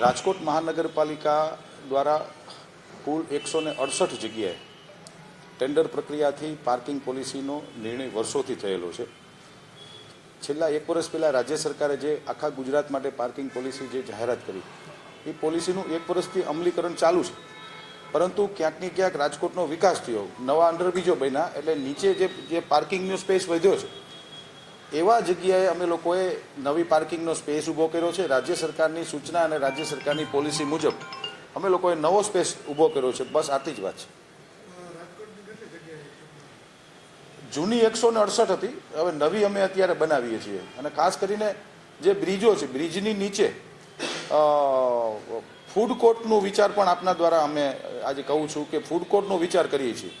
રાજકોટ મહાનગરપાલિકા દ્વારા કુલ એકસો ને અડસઠ જગ્યાએ ટેન્ડર પ્રક્રિયાથી પાર્કિંગ પોલિસીનો નિર્ણય વર્ષોથી થયેલો છે. છેલ્લા એક વર્ષ પહેલાં રાજ્ય સરકારે જે આખા ગુજરાત માટે પાર્કિંગ પોલિસી જે જાહેરાત કરી, એ પોલિસીનું એક વર્ષથી અમલીકરણ ચાલુ છે. પરંતુ ક્યાંક ને ક્યાંક રાજકોટનો વિકાસ થયો, નવા અંડરબ્રિજો બન્યા, એટલે નીચે જે જે પાર્કિંગનો સ્પેસ વધ્યો છે એવા જગ્યાએ અમે લોકોએ નવી પાર્કિંગનો સ્પેસ ઊભો કર્યો છે. રાજ્ય સરકારની સૂચના અને રાજ્ય સરકારની પોલિસી મુજબ અમે લોકોએ નવો સ્પેસ ઊભો કર્યો છે. બસ આટલી જ વાત છે. જૂની એકસો ને અડસઠ હતી. હવે નવી અમે અત્યારે બનાવીએ છીએ. અને ખાસ કરીને જે બ્રિજો છે, બ્રિજની નીચે ફૂડ કોર્ટનું વિચાર પણ આપના દ્વારા અમે આજે કહું છું કે ફૂડ કોર્ટનો વિચાર કરીએ છીએ.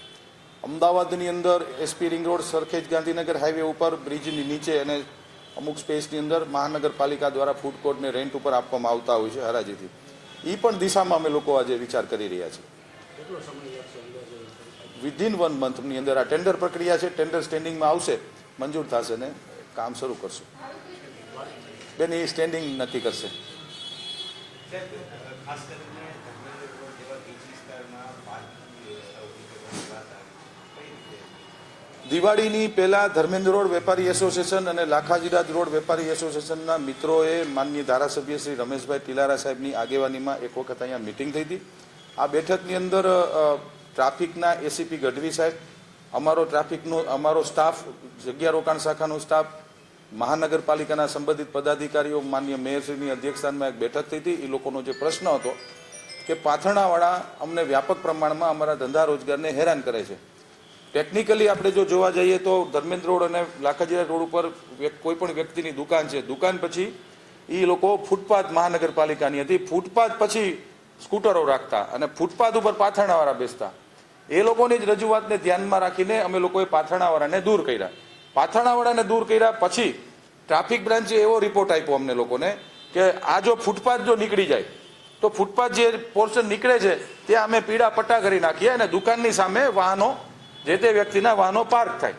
અમદાવાદની અંદર SP ring road Sarkhej Gandhinagar highway ઉપર બ્રિજની નીચે અને અમુક સ્પેસની અંદર મહાનગરપાલિકા દ્વારા ફૂડ કોર્ટને રેન્ટ ઉપર આપવામાં આવતા હોય છે હરાજીથી. એ પણ દિશામાં અમે લોકો આજે વિચાર કરી રહ્યા છીએ. વિધિન વન મંથની અંદર આ ટેન્ડર પ્રક્રિયા છે ટેન્ડર સ્ટેન્ડિંગમાં આવશે, મંજૂર થશે ને કામ શરૂ કરશું. બેન, એ સ્ટેન્ડિંગ નક્કી કરશે. ખાસ કરીને પાર્કિંગની વ્યવસ્થા ઊભી કરવાની વાત આવી કઈ રીતે દિવાળીની પહેલા ધર્મેન્દ્ર રોડ વેપારી એસોસિએશન અને લાખાજીરાજ રોડ વેપારી એસોસિએશનના મિત્રોએ માનનીય ધારાસભ્ય શ્રી રમેશભાઈ પિલારા સાહેબની આગેવાનીમાં એક વખત અહીંયા મિટિંગ થઈ હતી. આ બેઠકની અંદર ટ્રાફિકના એસીપી ગઢવી સાહેબ, અમારો ટ્રાફિકનો, અમારો સ્ટાફ, જગ્યા રોકાણ શાખાનો સ્ટાફ, મહાનગરપાલિકાના સંબંધિત પદાધિકારીઓ માન્ય મેયરશ્રીની અધ્યક્ષસ્થાનમાં એક બેઠક થઈ હતી. એ લોકોનો જે પ્રશ્ન હતો કે પાથરણાવાળા અમને વ્યાપક પ્રમાણમાં અમારા ધંધા રોજગારને હેરાન કરે છે. ટેકનિકલી આપણે જો જોવા જઈએ તો ધર્મેન્દ્ર રોડ અને લાખાજીરા રોડ ઉપર કોઈ પણ વ્યક્તિની દુકાન છે. દુકાન પછી એ લોકો ફૂટપાથ મહાનગરપાલિકાની હતી. ફૂટપાથ પછી સ્કૂટરો રાખતા અને ફૂટપાથ ઉપર પાથરણાવાળા બેસતા. એ લોકોની જ રજૂઆતને ધ્યાનમાં રાખીને અમે લોકોએ પાથરણાવાળાને દૂર કર્યા. પાથરણાવાળાને દૂર કર્યા પછી ટ્રાફિક બ્રાન્ચે એવો રિપોર્ટ આપ્યો અમને લોકોને કે આ જો ફૂટપાથ જો નીકળી જાય, તો ફૂટપાથ જે પોર્શન નીકળે છે, ત્યાં અમે પીળા પટ્ટા કરી નાખીએ અને દુકાનની સામે વાહનો જે તે વ્યક્તિના વાહનો પાર્ક થાય.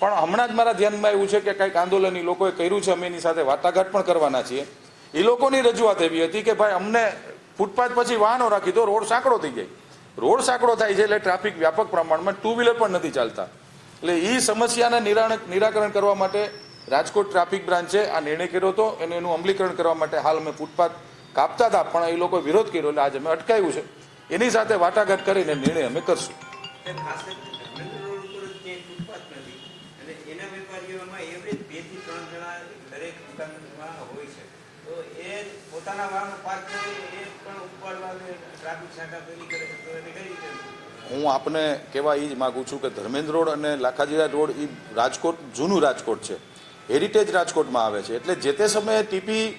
પણ હમણાં જ મારા ધ્યાનમાં આવ્યું છે કે કંઈક આંદોલન એ લોકોએ કર્યું છે, અમે એની સાથે વાટાઘાટ પણ કરવાના છીએ. એ લોકોની રજૂઆત એવી હતી કે ભાઈ, અમને ફૂટપાથ પછી વાહનો રાખી તો રોડ સાંકડો થઈ જાય. રોડ સાંકડો થાય છે એટલે ટ્રાફિક વ્યાપક પ્રમાણમાં ટુ વ્હીલર પણ નથી ચાલતા. એટલે એ સમસ્યાના નિરાણ નિરાકરણ કરવા માટે રાજકોટ ટ્રાફિક બ્રાન્ચે આ નિર્ણય કર્યો હતો. અને એનું અમલીકરણ કરવા માટે હાલ અમે ફૂટપાથ કાપતા હતા, પણ એ લોકો વિરોધ કર્યો. એટલે આજે અમે અટકાવ્યું છે. એની સાથે વાટાઘાટ કરીને નિર્ણય અમે કરશું. ફૂટપાથ નથી અને એના વેપારીઓમાં એવરેજ બેથી ત્રણ જણા દરેક દુકાનમાં હોય છે. તો એ પોતાના વાહનો પાર્ક એ પણ ઉપાડવાનું ટ્રાફિક શાખા પેલી કરે છે. તો એને કઈ રીતે હું આપને કહેવા એ જ માગું છું કે ધર્મેન્દ્ર રોડ અને લાખાજીરા રોડ એ રાજકોટ, જૂનું રાજકોટ છે. હેરિટેજ રાજકોટમાં આવે છે. એટલે જે તે સમયે ટીપી